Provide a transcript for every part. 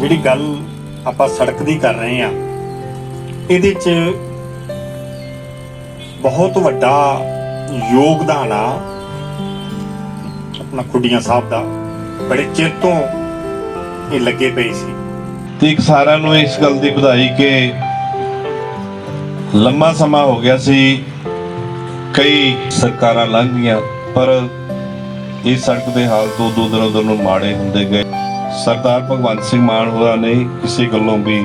ਜਿਹੜੀ ਗੱਲ ਆਪਾਂ ਸੜਕ ਦੀ ਕਰ ਰਹੇ ਆ ਇਹਦੇ 'ਚ ਬਹੁਤ ਵੱਡਾ ਯੋਗਦਾਨ ਆ ਆਪਣਾ ਖੁੱਡੀਆਂ ਸਾਹਿਬ ਦਾ। ਬੜੇ ਚਿਰ ਤੋਂ ਇਹ ਲੱਗੇ ਪਏ ਸੀ। ਤੇ ਇੱਕ ਸਾਰਿਆਂ ਨੂੰ ਇਸ ਗੱਲ ਦੀ ਵਧਾਈ ਕਿ ਲੰਮਾ ਸਮਾਂ ਹੋ ਗਿਆ ਸੀ ਕਈ ਸਰਕਾਰਾਂ ਲੰਘ ਗਈਆਂ ਪਰ ਇਸ ਸੜਕ ਦੇ ਹਾਲ ਤੋਂ ਦੋ ਦਿਨੋਂ ਦਿਨ ਨੂੰ ਮਾੜੇ ਹੁੰਦੇ ਗਏ। ਸਰਦਾਰ ਭਗਵੰਤ ਸਿੰਘ ਮਾਨ ਹੋਰਾਂ ਨੇ ਕਿਸੇ ਗੱਲੋਂ ਵੀ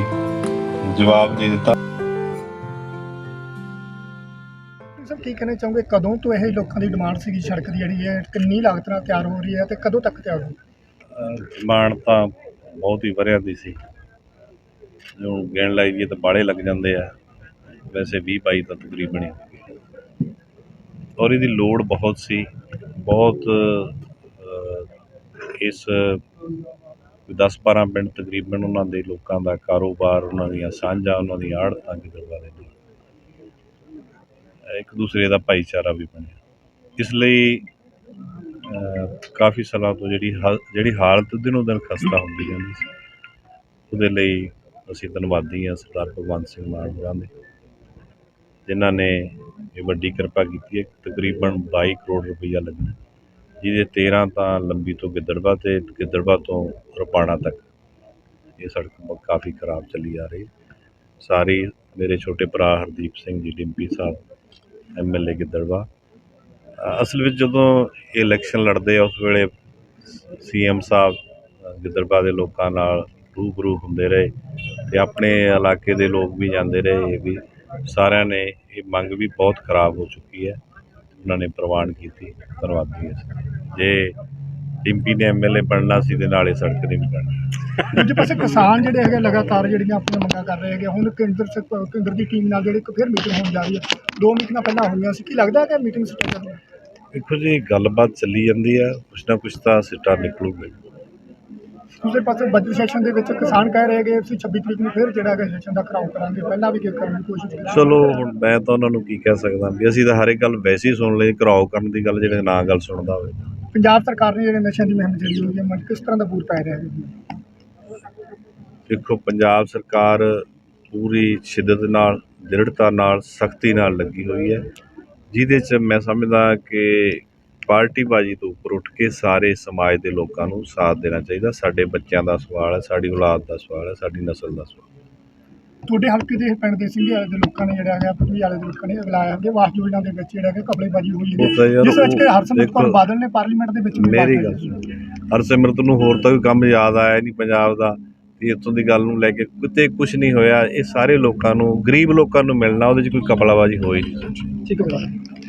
ਜਵਾਬ ਨਹੀਂ ਦਿੱਤਾ। ਸਰ ਕੀ ਕਹਿਣਾ ਚਾਹੋਗੇ? ਕਦੋਂ ਤੋਂ ਇਹ ਲੋਕਾਂ ਦੀ ਡਿਮਾਂਡ ਸੀਗੀ ਸੜਕ ਦੀ ਜਿਹੜੀ ਹੈ? ਕਿੰਨੀ ਲਾਗਤ ਨਾਲ ਤਿਆਰ ਹੋ ਰਹੀ ਹੈ ਤੇ ਕਦੋਂ ਤੱਕ ਤਿਆਰ ਹੋ ਮਾਣ ਤਾਂ ਬਹੁਤ ਹੀ ਵਰਿਆਂ ਦੀ ਸੀ। ਜੋ ਗਿਣ ਲਾਈਏ ਤਾਂ ਬਾੜੇ ਲੱਗ ਜਾਂਦੇ ਆ। ਵੈਸੇ 20 22 ਤਾਂ ਤਕਰੀਬਨ ਹੀ। ਔਰ ਇਹਦੀ ਲੋੜ ਬਹੁਤ ਸੀ। ਬਹੁਤ ਇਸ 10 12 ਪਿੰਡ ਤਕਰੀਬਨ ਉਹਨਾਂ ਦੇ ਲੋਕਾਂ ਦਾ ਕਾਰੋਬਾਰ, ਉਹਨਾਂ ਦੀਆਂ ਸਾਂਝਾਂ, ਉਹਨਾਂ ਦੀਆਂ ਆੜਤਾਂ ਕੀ ਕਰਵਾ ਦੇ ਇੱਕ ਦੂਸਰੇ ਦਾ ਭਾਈਚਾਰਾ ਵੀ ਬਣਿਆ। ਇਸ ਲਈ ਕਾਫੀ ਸਾਲਾਂ ਤੋਂ ਜਿਹੜੀ ਹਾਲ- ਜਿਹੜੀ ਹਾਲਤ ਦਿਨੋਂ ਦਿਨ ਖਸਤਾ ਹੁੰਦੀ ਜਾਂਦੀ ਸੀ। ਉਹਦੇ ਲਈ ਅਸੀਂ ਧੰਨਵਾਦੀ ਹਾਂ ਸਰਦਾਰ ਭਗਵੰਤ ਸਿੰਘ ਮਾਨ ਹੋਰਾਂ ਦੇ, ਜਿਨ੍ਹਾਂ ਨੇ ਇਹ ਵੱਡੀ ਕਿਰਪਾ ਕੀਤੀ ਹੈ ਤਕਰੀਬਨ 22 ਕਰੋੜ ਰੁਪਈਆ ਲੱਗਣਾ ਜਿਹਦੇ 13 ਤਾਂ ਲੰਬੀ ਤੋਂ ਗਿੱਦੜਵਾ ਤੇ ਗਿੱਦੜਵਾ ਤੋਂ ਰਪਾਣਾ ਤੱਕ। ਇਹ ਸੜਕ ਕਾਫੀ ਖਰਾਬ ਚੱਲੀ ਆ ਰਹੀ ਸਾਰੀ ਮੇਰੇ ਛੋਟੇ ਭਰਾ ਹਰਦੀਪ ਸਿੰਘ ਜੀ, ਡਿੰਪੀ ਸਾਹਿਬ ਐਮਐਲਏ ਗਿੱਦੜਵਾ ਅਸਲ ਵਿੱਚ ਜਦੋਂ ਇਹ ਇਲੈਕਸ਼ਨ ਲੜਦੇ ਆ, ਉਸ ਵੇਲੇ ਸੀਐਮ ਸਾਹਿਬ ਗਿੱਦੜਵਾ ਦੇ ਲੋਕਾਂ ਨਾਲ ਰੂਬਰੂ ਹੁੰਦੇ ਰਹੇ। ਤੇ ਆਪਣੇ ਇਲਾਕੇ ਦੇ ਲੋਕ ਵੀ ਜਾਂਦੇ ਰਹੇ ਇਹ ਵੀ ਸਾਰਿਆਂ ਨੇ ਇਹ ਮੰਗ ਵੀ ਬਹੁਤ ਖਰਾਬ ਹੋ ਚੁੱਕੀ ਹੈ। ਉਹਨਾਂ ਨੇ ਪ੍ਰਵਾਨ ਕੀਤੀ ਧੰਨਵਾਦੀ ਹਾਂ ਜੇ ਡਿੰਪੀ ਨੇ ਐਮਐਲਏ ਬਣਨਾ ਸੀ ਤੇ ਨਾਲੇ ਸੜਕ ਨਹੀਂ ਵੀ ਬਣਨੀ। ਦੂਜੇ ਪਾਸੇ ਕਿਸਾਨ ਜਿਹੜੇ ਹੈਗੇ ਲਗਾਤਾਰ ਜਿਹੜੀਆਂ ਆਪਣੀਆਂ ਮੰਗਾਂ ਕਰ ਰਹੇ ਹੈਗੇ ਹੁਣ ਕੇਂਦਰ ਸਰਕਾਰ ਕੇਂਦਰ ਦੀ ਟੀਮ ਨਾਲ ਜਿਹੜੀ ਇੱਕ ਫਿਰ ਮੀਟਿੰਗ ਹੋਣ ਜਾ ਰਹੀ ਹੈ। ਦੋ ਮੀਟਿੰਗਾਂ ਪਹਿਲਾਂ ਹੋਈਆਂ ਸੀ ਕੀ ਲੱਗਦਾ ਕਿ ਮੀਟਿੰਗ ਸਟੇਟਸ ਹੈ? ਦੇਖੋ ਜੀ ਗੱਲਬਾਤ ਚੱਲੀ ਜਾਂਦੀ ਆ ਕੁਛ ਨਾ ਕੁਛ ਤਾਂ ਸਿੱਟਾ ਨਿਕਲੂਗਾ ਹੀ। ਦੂਜੇ ਪਾਸੇ ਬਜਟ ਸੈਸ਼ਨ ਦੇ ਵਿੱਚ ਕਿਸਾਨ ਕਹਿ ਰਹੇ ਹੈਗੇ ਅਸੀਂ 26 ਤਰੀਕ ਨੂੰ ਫਿਰ ਜਿਹੜਾ ਹੈਗਾ ਸੈਸ਼ਨ ਦਾ ਕਰਾਓ ਕਰਾਂਗੇ। ਪਹਿਲਾਂ ਵੀ ਕਿ ਕਰਨ ਦੀ ਕੋਸ਼ਿਸ਼ ਕੀਤੀ। ਚਲੋ ਹੁਣ ਮੈਂ ਤਾਂ ਉਹਨਾਂ ਨੂੰ ਕੀ ਕਹਿ ਸਕਦਾ ਵੀ ਅਸੀਂ ਤਾਂ ਹਰ ਇੱਕ ਗੱਲ ਵੈਸੇ ਹੀ ਸੁਣ ਲਈ ਘਰਾਓ ਕਰਨ ਦੀ ਗੱਲ ਜਿਹੜੇ ਨਾ ਗੱਲ ਸੁਣਦਾ ਹੋਵੇ। ਪੰਜਾਬ ਸਰਕਾਰ ਨੇ ਜਿਹੜੇ ਨਸ਼ਿਆਂ ਦੀ ਮੁਹਿੰਮ ਜਿਹੜੀ ਹੋਈ ਹੈ ਮਨ ਕਿਸ ਤਰ੍ਹਾਂ ਦਾ ਬੂਰ ਪੈ ਰਿਹਾ ਹੈ? ਦੇਖੋ ਪੰਜਾਬ ਸਰਕਾਰ ਪੂਰੀ ਸ਼ਿੱਦਤ ਨਾਲ ਦ੍ਰਿੜਤਾ ਨਾਲ ਸਖਤੀ ਨਾਲ ਲੱਗੀ ਹੋਈ ਹੈ। ਜਿਹਦੇ 'ਚ ਮੈਂ ਸਮਝਦਾ ਕਿ ਪਾਰਟੀਬਾਜ਼ੀ ਤੋਂ ਉੱਪਰ ਉੱਠ ਕੇ ਸਾਰੇ ਸਮਾਜ ਦੇ ਲੋਕਾਂ ਨੂੰ ਸਾਥ ਦੇਣਾ ਚਾਹੀਦਾ। ਸਾਡੇ ਬੱਚਿਆਂ ਦਾ ਸਵਾਲ ਹੈ ਸਾਡੀ ਔਲਾਦ ਦਾ ਸਵਾਲ ਹੈ ਸਾਡੀ ਨਸਲ ਦਾ ਸਵਾਲ ਤੁਹਾਡੇ ਹਲਕੇ ਦੇ ਪਿੰਡ ਦੇ ਸਿੰਘੇ ਵਾਲੇ ਦੇ ਲੋਕਾਂ ਨੇ ਜਿਹੜਾ ਹੈਗਾ ਪਟਵੀ ਵਾਲੇ ਦੇ ਲੋਕਾਂ ਨੇ ਅਗਲਾ ਹੈਗੇ ਵਾਸ ਯੋਜਨਾ ਦੇ ਵਿੱਚ ਜਿਹੜਾ ਹੈਗਾ ਕਪੜੇਬਾਜ਼ੀ ਹੋਈ ਹੈ। ਜਿਸ ਵਿੱਚ ਕਿ ਹਰਸਿਮਰਤ ਕੌਰ ਬਾਦਲ ਨੇ ਪਾਰਲੀਮੈਂਟ ਦੇ ਵਿੱਚ ਮੇਰੀ ਗੱਲ ਹਰਸਿਮਰਤ ਨੂੰ ਹੋਰ ਤਾਂ ਕੋਈ ਕੰਮ ਯਾਦ ਆਇਆ ਨਹੀਂ ਪੰਜਾਬ ਦਾ। ਤੇ ਇੱਥੋਂ ਦੀ ਗੱਲ ਨੂੰ ਲੈ ਕੇ ਕਿਤੇ ਕੁਝ ਨਹੀਂ ਹੋਇਆ। ਇਹ ਸਾਰੇ ਲੋਕਾਂ ਨੂੰ ਗਰੀਬ ਲੋਕਾਂ ਨੂੰ ਮਿਲਣਾ ਉਹਦੇ 'ਚ ਕੋਈ ਕਪਲਾਬਾਜ਼ੀ ਹੋਈ ਨਹੀਂ। ਠੀਕ ਹੈ।